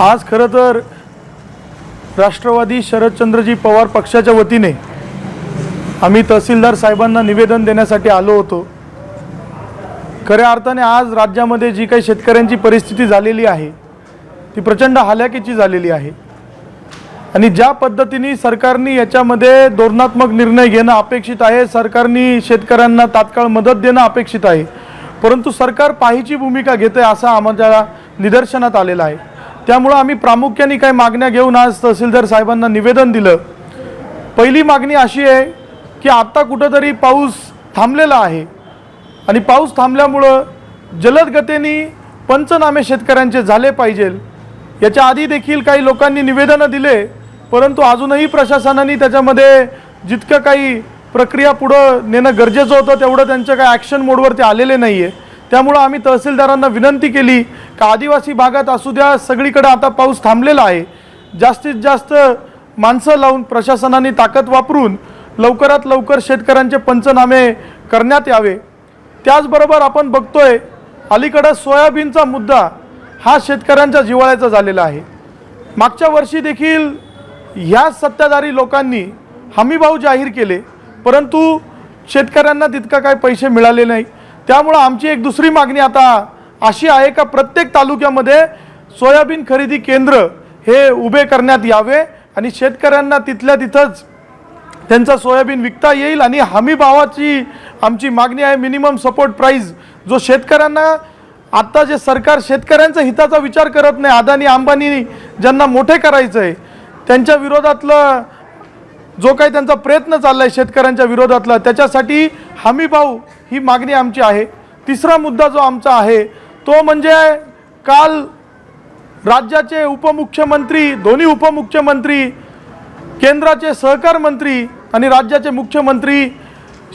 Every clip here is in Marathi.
आज खरं तर राष्ट्रवादी शरदचंद्रजी पवार पक्षाच्या वतीने आम्ही तहसीलदार साहेबांना निवेदन देण्यासाठी आलो होतो. खऱ्या अर्थाने आज राज्यामध्ये जी काही शेतकऱ्यांची परिस्थिती झालेली आहे ती प्रचंड हालाकीची झालेली आहे. आणि ज्या पद्धतीने सरकारने याच्यामध्ये धोरणात्मक निर्णय घेणं अपेक्षित आहे सरकारने शेतकऱ्यांना तात्काळ मदत देणं अपेक्षित आहे परंतु सरकार पाहिची भूमिका घेते असं आम्हाला निदर्शनात आलेलं आहे. त्यामुळं आम्ही प्रामुख्याने काही मागण्या घेऊन आज तहसीलदार साहेबांना निवेदन दिलं. पहिली मागणी अशी आहे की आत्ता कुठंतरी पाऊस थांबलेला आहे. आणि पाऊस थांबल्यामुळं जलद गतीने पंचनामे शेतकऱ्यांचे झाले पाहिजे. याच्या आधी देखील काही लोकांनी निवेदनं दिले परंतु अजूनही प्रशासनाने त्याच्यामध्ये जितकं काही प्रक्रिया पुढं नेणं गरजेचं होतं तेवढं त्यांच्या काही ॲक्शन मोडवरती आलेले नाही आहे त्यामुळं आम्ही तहसीलदारांना विनंती केली का आदिवासी भागात असू द्या सगळीकडे आता पाऊस थांबलेला आहे. जास्तीत जास्त माणसं लावून प्रशासनाने ताकद वापरून लवकरात लवकर शेतकऱ्यांचे पंचनामे करण्यात यावे. त्याचबरोबर आपण बघतोय अलीकडं सोयाबीनचा मुद्दा हा शेतकऱ्यांच्या जिव्हाळ्याचा झालेला आहे. मागच्या वर्षी देखील ह्या सत्ताधारी लोकांनी हमीभाव जाहीर केले परंतु शेतकऱ्यांना तितका काही पैसे मिळाले नाही. त्यामुळं आमची एक दुसरी मागणी आता अशी आहे का प्रत्येक तालुक्यामध्ये सोयाबीन खरेदी केंद्र हे उभे करण्यात यावे आणि शेतकऱ्यांना तिथल्या तिथंच त्यांचा सोयाबीन विकता येईल आणि हमी भावाची आमची मागणी आहे मिनिमम सपोर्ट प्राईज जो शेतकऱ्यांना आत्ता जे सरकार शेतकऱ्यांचा हिताचा विचार करत नाही अदानी अंबानी ज्यांना मोठे करायचं आहे त्यांच्या विरोधातलं जो काही त्यांचा प्रयत्न चालला आहे शेतकऱ्यांच्या विरोधातला त्याच्यासाठी हमीभाव ही मागणी आमची आहे. तिसरा मुद्दा जो आमचा आहे तो म्हणजे काल राज्याचे उपमुख्यमंत्री दोन्ही उपमुख्यमंत्री केंद्राचे सहकार मंत्री आणि राज्याचे मुख्यमंत्री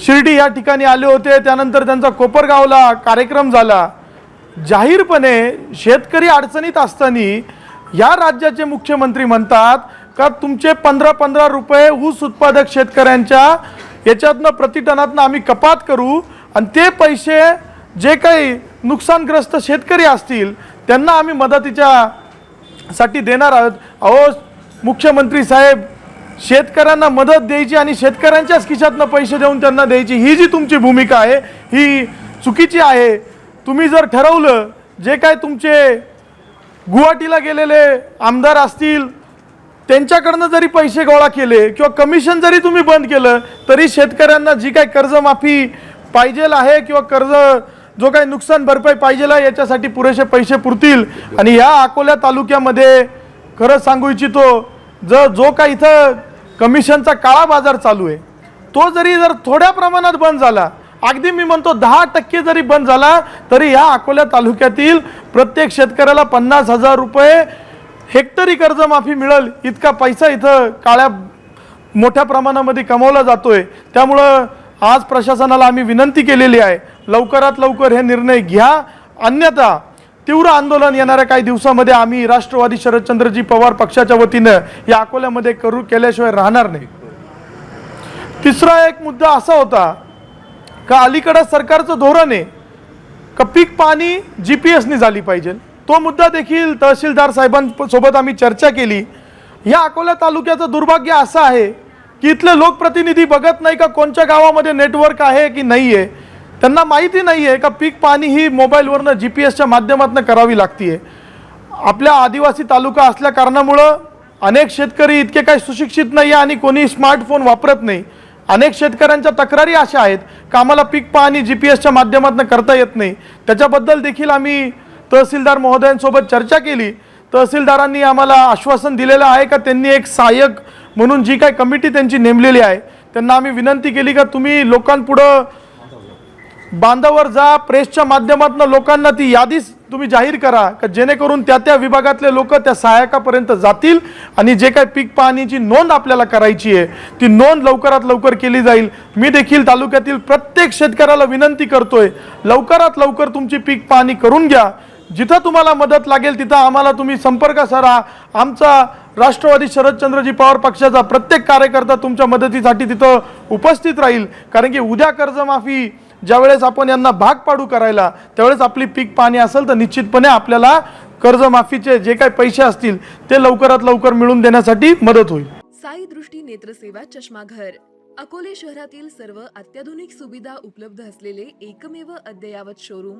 शिर्डी या ठिकाणी आले होते. त्यानंतर त्यांचा कोपरगावला कार्यक्रम झाला. जाहीरपणे शेतकरी अडचणीत असताना या राज्याचे मुख्यमंत्री म्हणतात का तुमचे पंधरा पंधरा रुपये ऊस उत्पादक शेतकऱ्यांच्या याच्यातनं प्रतिटनातनं आम्ही कपात करू आणि ते पैसे जे काही नुकसानग्रस्त शेतकरी असतील त्यांना आम्ही मदतीच्या साठी देणार आहोत. अहो मुख्यमंत्री साहेब शेतकऱ्यांना मदत द्यायची आणि शेतकऱ्यांच्याच खिशातनं पैसे देऊन त्यांना द्यायची ही जी तुमची भूमिका आहे ही चुकीची आहे. तुम्ही जर ठरवलं जे काय तुमचे गुवाहाटीला गेलेले आमदार असतील त्यांच्याकडनं जरी पैसे गोळा केले किंवा कमिशन जरी तुम्ही बंद केलं तरी शेतकऱ्यांना जी काही कर्जमाफी पाहिजेल आहे किंवा कर्ज जो काही नुकसान भरपाई पाहिजेल आहे याच्यासाठी पुरेसे पैसे पुरतील. आणि या अकोल्या तालुक्यामध्ये खरं सांगू इच्छितो जर जो काही इथं कमिशनचा काळा बाजार चालू आहे तो जरी जर थोड्या प्रमाणात बंद झाला अगदी मी म्हणतो दहा टक्के जरी बंद झाला तरी ह्या अकोल्या तालुक्यातील प्रत्येक शेतकऱ्याला पन्नास हजार रुपये हेक्टरी कर्जमाफी मिळेल इतका पैसा इथं काळ्या मोठ्या प्रमाणामध्ये कमवला जातोय. त्यामुळं आज प्रशासनाला आम्ही विनंती केलेली आहे लवकरात लवकर हे निर्णय घ्या. अन्यथा तीव्र आंदोलन येणाऱ्या काही दिवसामध्ये आम्ही राष्ट्रवादी शरदचंद्रजी पवार पक्षाच्या वतीनं या अकोल्यामध्ये करू केल्याशिवाय राहणार नाही. तिसरा एक मुद्दा असा होता का अलीकडं सरकारचं धोरण आहे का पीक पाणी जी पी एसनी झाली पाहिजे? तो मुद्दा देखील तहसीलदार साहेबांसोबत आम्ही चर्चा केली. या अकोला तालुक्याचं दुर्भाग्य असं आहे की इथले लोकप्रतिनिधी बघत नाही का कोणत्या गावामध्ये नेटवर्क आहे की नाही आहे त्यांना माहिती नाही आहे का पीक पाणी ही मोबाईलवरनं जी पी एसच्या माध्यमातून करावी लागते आपल्या आदिवासी तालुका असल्या कारणामुळं अनेक शेतकरी इतके काही सुशिक्षित नाही आहे आणि कोणी स्मार्टफोन वापरत नाही. अनेक शेतकऱ्यांच्या तक्रारी अशा आहेत का आम्हाला पीक पाहणी जी पी एसच्या माध्यमातून करता येत नाही. त्याच्याबद्दल देखील आम्ही तहसीलदार महोदयांसोबत चर्चा केली. तहसीलदारांनी आम्हाला आश्वासन दिलेलं आहे का त्यांनी एक सहाय्यक म्हणून जी काही कमिटी त्यांची नेमलेली आहे त्यांना आम्ही विनंती केली का तुम्ही लोकांपुढं बांधावर जा प्रेसच्या माध्यमातून लोकांना ती यादीच तुम्ही जाहीर करा का जेणेकरून त्या त्या विभागातले लोक त्या सहाय्यकापर्यंत जातील आणि जे काही पीक पाहणीची नोंद आपल्याला करायची आहे ती नोंद लवकरात लवकर केली जाईल. मी देखील तालुक्यातील प्रत्येक शेतकऱ्याला विनंती करतोय लवकरात लवकर तुमची पीक पाहणी करून घ्या. जिथं तुम्हाला मदत लागेल तिथं आम्हाला तुम्ही संपर्क सारा. आमचा राष्ट्रवादी शरदचंद्रजी पवार पक्षाचा प्रत्येक कार्यकर्ता तुमच्या मदतीसाठी तिथं उपस्थित राहील. कारण की उद्या कर्जमाफी ज्यावेळेस आपण यांना भाग पाडू करायला त्यावेळेस आपली पीक पाणी असेल तर निश्चितपणे आपल्याला कर्जमाफीचे जे काही पैसे असतील ते लवकरात लवकर मिळवून देण्यासाठी मदत होईल. साई दृष्टी नेत्रसेवा चष्माघर. अकोले शहरातील सर्व अत्याधुनिक सुविधा उपलब्ध असलेले एकमेव अद्ययावत शोरूम